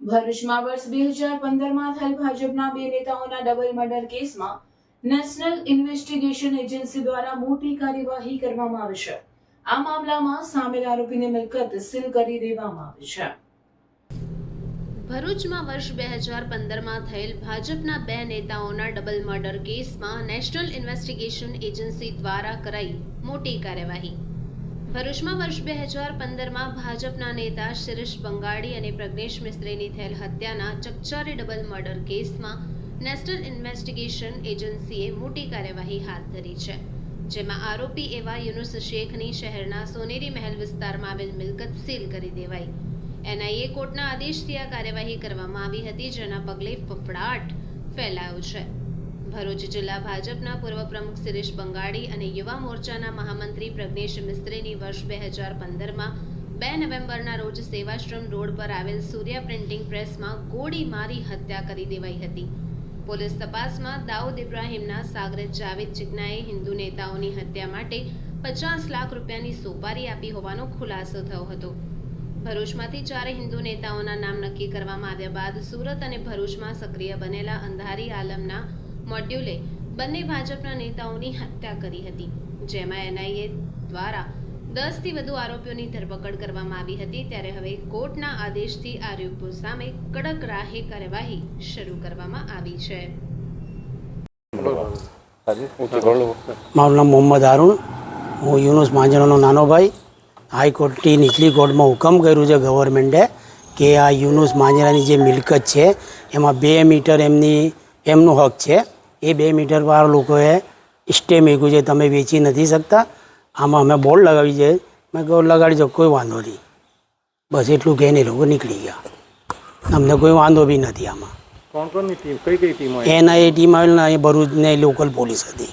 ભરૂચમાં વર્ષ બે હજાર પંદરમાં થયેલ ભાજપના બે નેતાઓના ડબલ મર્ડર કેસમાં નેશનલ ઇન્વેસ્ટિગેશન એજન્સી દ્વારા મોટી કાર્યવાહી કરવામાં આવી છે. આ મામલામાં સામેલ આરોપીને મિલકત સીલ કરી દેવામાં આવી છે. ભરૂચમાં વર્ષ બે હજાર પંદરમાં થયેલ ભાજપના બે નેતાઓના ડબલ મર્ડર કેસમાં નેશનલ ઇન્વેસ્ટિગેશન એજન્સી દ્વારા કરાઈ મોટી કાર્યવાહી. ભરૂચમાં વર્ષ બે હજાર પંદરમાં ભાજપના નેતા શિરીષ બંગાળી અને પ્રજ્ઞેશ મિસ્ત્રીની થયેલ હત્યાના ચકચારી ડબલ મર્ડર કેસમાં નેશનલ ઇન્વેસ્ટિગેશન એજન્સીએ મોટી કાર્યવાહી હાથ ધરી છે. જેમાં આરોપી એવા યુનુસ શેખની શહેરના સોનેરી મહેલ વિસ્તારમાં આવેલ મિલકત સીલ કરી દેવાઈ. એનઆઈએ કોર્ટના આદેશથી આ કાર્યવાહી કરવામાં આવી હતી, જેના પગલે ફફડાટ ફેલાયો છે. ભરૂચ જિલ્લા ભાજપના પૂર્વ પ્રમુખ શિરીષ બંગાળી અને યુવા મોરચાના મહામંત્રી પ્રજ્ઞેશ મિસ્ત્રીની વર્ષ બે હજાર પંદરમાં બે નવેમ્બરના રોજ સેવાશ્રમ રોડ પર આવેલ સૂર્યા પ્રિન્ટિંગ પ્રેસમાં ગોળી મારી હત્યા કરી દેવાઈ હતી. પોલીસ તપાસમાં દાઉદ ઇબ્રાહીમના સાગરે જાવેદ ચિકનાએ હિન્દુ નેતાઓની હત્યા માટે પચાસ લાખ રૂપિયાની સોપારી આપી હોવાનો ખુલાસો થયો હતો. ભરૂચમાંથી ચારે હિન્દુ નેતાઓના નામ નક્કી કરવામાં આવ્યા બાદ સુરત અને ભરૂચમાં સક્રિય બનેલા અંધારી આલમના મોડ્યુલે બંને ભાજપના નેતાઓની હત્યા કરી હતી જેમાં એનઆઈએ દ્વારા દસથી વધુ આરોપીઓની ધરપકડ કરવામાં આવી હતી ત્યારે હવે કોર્ટના આદેશથી આરોપીઓ સામે કડક રાહે કાર્યવાહી શરૂ કરવામાં આવી છે. મારું નામ મોહમ્મદ હારૂન. હું યુનુસ માંજરાનો નાનો ભાઈ. હાઈકોર્ટની નીચલી કોર્ટમાં હુકમ કર્યું છે ગવર્મેન્ટે કે આ યુનુસ માંજરાની જે મિલકત છે એમાં બે મીટર એમની એમનો હક છે. એ બે મીટરવાળા લોકોએ સ્ટે મૂક્યું છે તમે વેચી નથી શકતા. આમાં અમે બોર્ડ લગાવી છે. મેં કહું લગાડી દો કોઈ વાંધો નહીં. બસ એટલું કહીને એ લોકો નીકળી ગયા. અમને કોઈ વાંધો બી નથી આમાં. કોણ કોણની ટીમ? કઈ કઈ ટીમ એના એ ટીમ આવેલી ને એ ભરૂચની લોકલ પોલીસ હતી.